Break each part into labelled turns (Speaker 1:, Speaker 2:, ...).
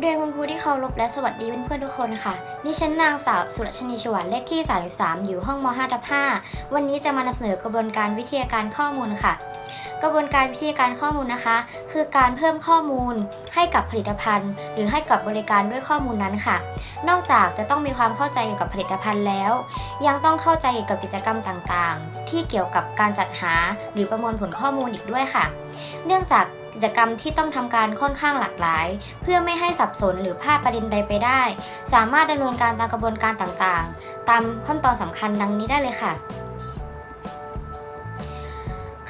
Speaker 1: เรียนคุณครูที่เคารพและสวัสดีเพื่อนๆทุกคนค่ะ ดิฉันนางสาวสุรชนีชวัลเลขที่ 33 อยู่ห้องม5ทับ5วันนี้จะมานำเสนอกระบวนการวิทยาการข้อมูลค่ะ กระบวนการวิทยาการข้อมูลนะคะ คือการเพิ่มข้อมูลให้กับผลิตภัณฑ์ หรือให้กับบริการด้วยข้อมูลนั้นค่ะ นอกจากจะต้องมีความเข้าใจเกี่ยวกับผลิตภัณฑ์แล้ว ยังต้องเข้าใจเกี่ยวกับกิจกรรมต่างๆ ที่เกี่ยวกับการจัดหาหรือประมวลผลข้อมูลอีกด้วยค่ะ เนื่องจาก กิจกรรมที่ต้องทำการค่อนข้างหลากหลาย เพื่อไม่ให้สับสนหรือพลาดประเด็นใดไปได้ สามารถดำเนินการตามกระบวนการต่างๆ ตามขั้นตอนสำคัญดังนี้ได้เลยค่ะ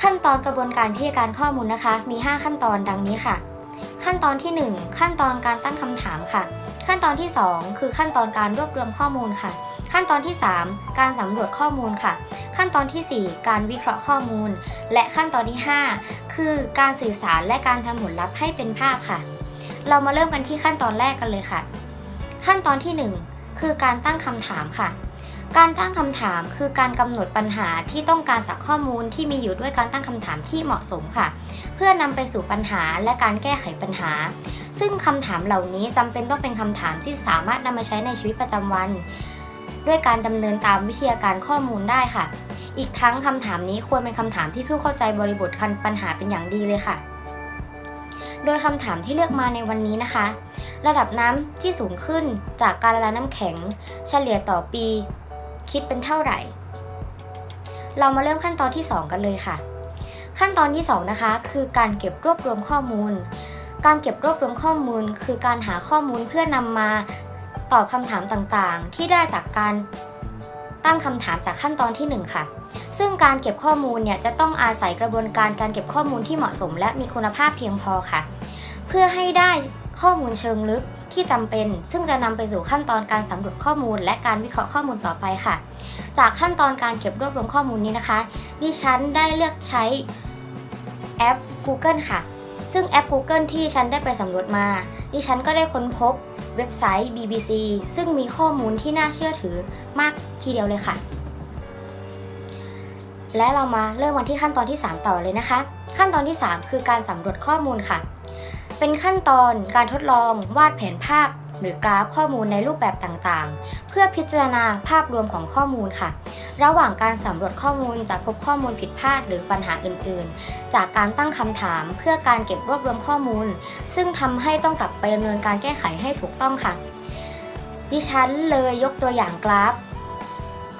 Speaker 1: ขั้นตอนกระบวนการพิจารณาข้อมูลนะคะ มี 5 ขั้นตอนดังนี้ค่ะ ขั้นตอนที่ 1 ขั้นตอนการตั้งคำถามค่ะ ขั้นตอนที่ 2 คือขั้นตอนการรวบรวมข้อมูลค่ะ ขั้นตอนที่ 3 การสำรวจข้อมูลค่ะ ขั้นตอนทีสี่ 4 การวิเคราะห์ข้อมูล และขั้นตอนที่ 5 คือการสื่อสารและการทำผลลัพธ์ให้เป็นภาพค่ะ เรามาเริ่มกันที่ขั้นตอนแรกกันเลยค่ะ ขั้นตอนที่ 1 คือการตั้งคำถามค่ะ การตั้งคำถามคือการกำหนดปัญหาที่ต้องการจากข้อมูลที่มีอยู่ด้วยการตั้งคำถามที่เหมาะสมค่ะ เพื่อนำไปสู่ปัญหาและการแก้ไขปัญหาซึ่งคำถามเหล่านี้จำเป็นต้องเป็นคำถามที่สามารถนำมาใช้ในชีวิตประจำวัน ด้วยการดำเนินตามวิทยาการข้อมูลได้ค่ะ อีกทั้งคำถามนี้ควรเป็นคำถามที่ผู้เข้าใจบริบทคันปัญหาเป็นอย่างดีเลยค่ะ โดยคำถามที่เลือกมาในวันนี้นะคะ ระดับน้ำที่สูงขึ้นจากการละลายน้ำแข็ง เฉลี่ยต่อปี คิดเป็นเท่าไหร่ เรามาเริ่มขั้นตอนที่ 2 กันเลยค่ะ ขั้นตอนที่ 2 นะคะ คือการเก็บรวบรวมข้อมูลการเก็บรวบรวมข้อมูล คือการหาข้อมูลเพื่อนำมา ตอบคำถามต่างๆ ที่ได้จากการตั้งคำถามจากขั้นตอนที่ 1 ค่ะ ซึ่งการเก็บข้อมูลเนี่ยจะต้องอาศัยกระบวนการการเก็บข้อมูลที่เหมาะสม และมีคุณภาพเพียงพอค่ะ เพื่อให้ได้ข้อมูลเชิงลึกที่จำเป็น ซึ่งจะนำไปสู่ขั้นตอนการสำรวจข้อมูล และการวิเคราะห์ข้อมูลต่อไปค่ะ จากขั้นตอนการเก็บรวบรวมข้อมูลนี้นะคะ ดิฉันได้เลือกใช้แอป Google ค่ะ ซึ่งแอป Google ที่ฉันได้ไปสำรวจมา ดิฉันก็ได้ค้นพบ เว็บไซต์ BBC ซึ่งมีข้อมูลที่น่าเชื่อถือมากทีเดียวเลยค่ะ และเรามาเริ่มวันที่ขั้นตอนที่ 3 ต่อเลยนะคะ ขั้นตอนที่ 3 คือการสำรวจข้อมูลค่ะ เป็นขั้นตอนการทดลองวาดแผนภาพหรือกราฟข้อมูลในรูปแบบต่างๆ เพื่อพิจารณาภาพรวมของข้อมูลค่ะ ระหว่างการสำรวจข้อมูลจะพบข้อมูลผิดพลาดหรือปัญหาอื่นๆ จากการตั้งคำถามเพื่อการเก็บรวบรวมข้อมูล ซึ่งทำให้ต้องกลับไปดำเนินการแก้ไขให้ถูกต้องค่ะ ดิฉันเลยยกตัวอย่างกราฟ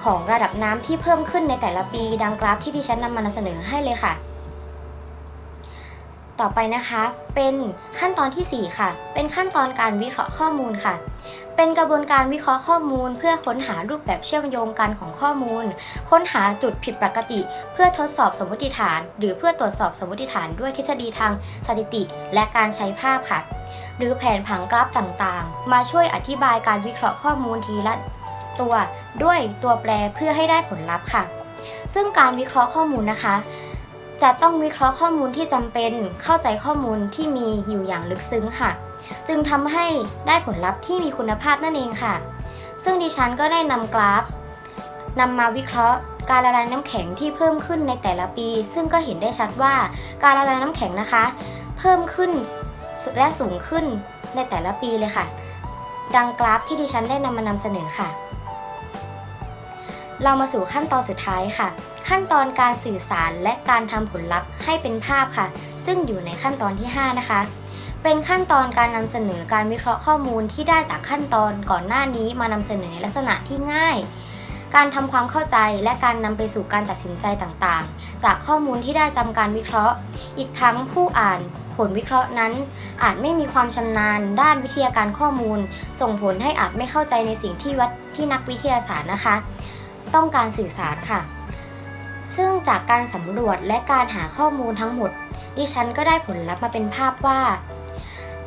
Speaker 1: ของระดับน้ำที่เพิ่มขึ้นในแต่ละปีดังกราฟที่ดิฉันนำมาเสนอให้เลยค่ะ ต่อไปนะคะ เป็นขั้นตอนทีสี่ 4 ค่ะ เป็นขั้นตอนการวิเคราะห์ข้อมูลค่ะ เป็นกระบวนการวิเคราะห์ข้อมูล เพื่อค้นหารูปแบบเชื่อมโยงกันของข้อมูล ค้นหาจุดผิดปกติ เพื่อทดสอบสมมติฐาน หรือเพื่อตรวจสอบสมมติฐานด้วยทฤษฎีทางสถิติ และการใช้ภาพค่ะ หรือแผนผังกราฟต่างๆ มาช่วยอธิบายการวิเคราะห์ข้อมูลทีละตัวด้วยตัวแปรเพื่อให้ได้ผลลัพธ์ค่ะ ซึ่งการวิเคราะห์ข้อมูลนะคะ จะต้องวิเคราะห์ข้อมูลที่จำเป็น เข้าใจข้อมูลที่มีอยู่อย่างลึกซึ้งค่ะ จึงทำให้ได้ผลลัพธ์ที่มีคุณภาพนั่นเองค่ะ ซึ่งดิฉันก็ได้นำกราฟนำมาวิเคราะห์การละลายน้ำแข็งที่เพิ่มขึ้นในแต่ละปี ซึ่งก็เห็นได้ชัดว่าการละลายน้ำแข็งนะคะ เพิ่มขึ้นและสูงขึ้นในแต่ละปีเลยค่ะ ดังกราฟที่ดิฉันได้นำมานำเสนอค่ะ เรามาสู่ขั้นตอนสุดท้ายค่ะ ขั้นตอนการสื่อสารและการทำผลลัพธ์ให้เป็นภาพค่ะ ซึ่งอยู่ในขั้นตอนที่ 5 นะคะ เป็นขั้นตอนการนำเสนอการวิเคราะห์ข้อมูลที่ได้จากขั้นตอนก่อนหน้านี้มานำเสนอลักษณะที่ง่าย การทำความเข้าใจและการนำไปสู่การตัดสินใจต่างๆ จากข้อมูลที่ได้จำการวิเคราะห์ อีกทั้งผู้อ่านผลวิเคราะห์นั้น อาจไม่มีความชำนาญด้านวิทยาการข้อมูล ส่งผลให้อาจไม่เข้าใจในสิ่งที่วัดที่นักวิทยาศาสตร์นะคะ ต้องการสื่อสารค่ะ ซึ่งจากการสำรวจและการหาข้อมูลทั้งหมด ดิฉันก็ได้ผลลัพธ์มาเป็นภาพว่า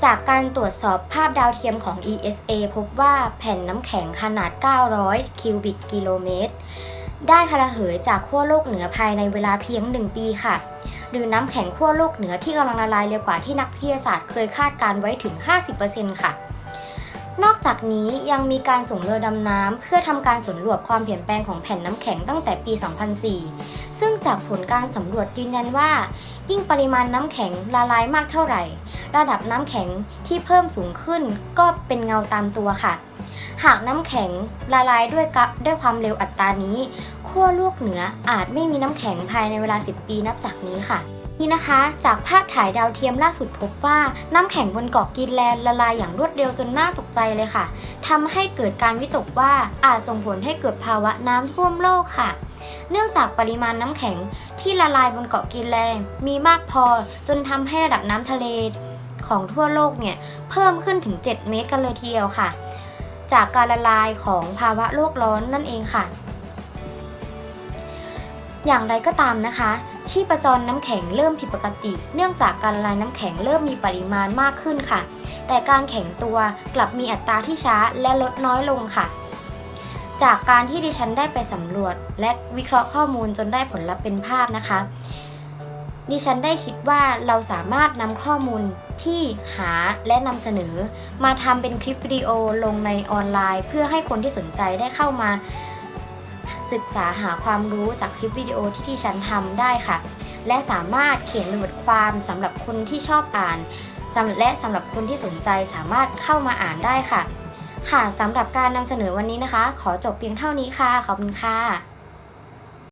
Speaker 1: จากการตรวจสอบภาพดาวเทียมของ ESA พบว่าแผ่นน้ำแข็งขนาด 900 คิวบิกกิโลเมตร ได้คระเหยจากขั้วโลกเหนือภายในเวลาเพียง 1 ปีค่ะหรือน้ำแข็งขั้วโลกเหนือที่กำลังละลายเร็วกว่าที่นักวิทยาศาสตร์เคยคาดการไว้ถึง 50%ค่ะ จากนี้ยังมีการส่งเรือดำน้ำเพื่อทำการสำรวจความเปลี่ยนแปลงของแผ่นน้ำแข็งตั้งแต่ปี 2004 ซึ่งจากผลการสำรวจยืนยันว่า ยิ่งปริมาณน้ำแข็งละลายมากเท่าไหร่ ระดับน้ำแข็งที่เพิ่มสูงขึ้นก็เป็นเงาตามตัวค่ะ หากน้ำแข็งละลายด้วยกะด้วยความเร็วอัตรานี้ขั้วโลกเหนืออาจไม่มีน้ำแข็งภายในเวลา 10 ปีนับจากนี้ค่ะนี่นะคะ จากภาพถ่ายดาวเทียมล่าสุดพบว่า น้ำแข็งบนเกาะกรีนแลนละลายอย่างรวดเร็วจนน่าตกใจเลยค่ะทำให้เกิดการวิตกว่าอาจส่งผลให้เกิดภาวะน้ำท่วมโลกค่ะ เนื่องจากปริมาณน้ำแข็งที่ละลายบนเกาะกรีนแลนมีมากพอจนทำให้ระดับน้ำทะเลของทั่วโลกเนี่ยเพิ่มขึ้นถึง 7 เมตรกันเลยทีเดียวค่ะ จากการละลายของภาวะโลกร้อนนั่นเองค่ะ อย่างไรก็ตามนะคะ ชีพจรน้ำแข็งเริ่มผิดปกติ เนื่องจากการละลายน้ำแข็งเริ่มมีปริมาณมากขึ้นค่ะ แต่การแข็งตัวกลับมีอัตราที่ช้าและลดน้อยลงค่ะ จากการที่ดิฉันได้ไปสำรวจ และวิเคราะห์ข้อมูลจนได้ผลลัพธ์เป็นภาพนะคะ ดิฉันได้คิดว่าเราสามารถนำข้อมูลที่หาและนำเสนอ มาทำเป็นคลิปวิดีโอลงในออนไลน์ เพื่อให้คนที่สนใจได้เข้ามา ศึกษาหาความรู้จากคลิปวิดีโอที่ที่ฉันทำได้ค่ะ และสามารถเขียนบทความสำหรับคนที่ชอบอ่านและสำหรับคนที่สนใจสามารถเข้ามาอ่านได้ค่ะ ค่ะสำหรับการนำเสนอวันนี้นะคะ ขอจบเพียงเท่านี้ค่ะ ขอบคุณค่ะ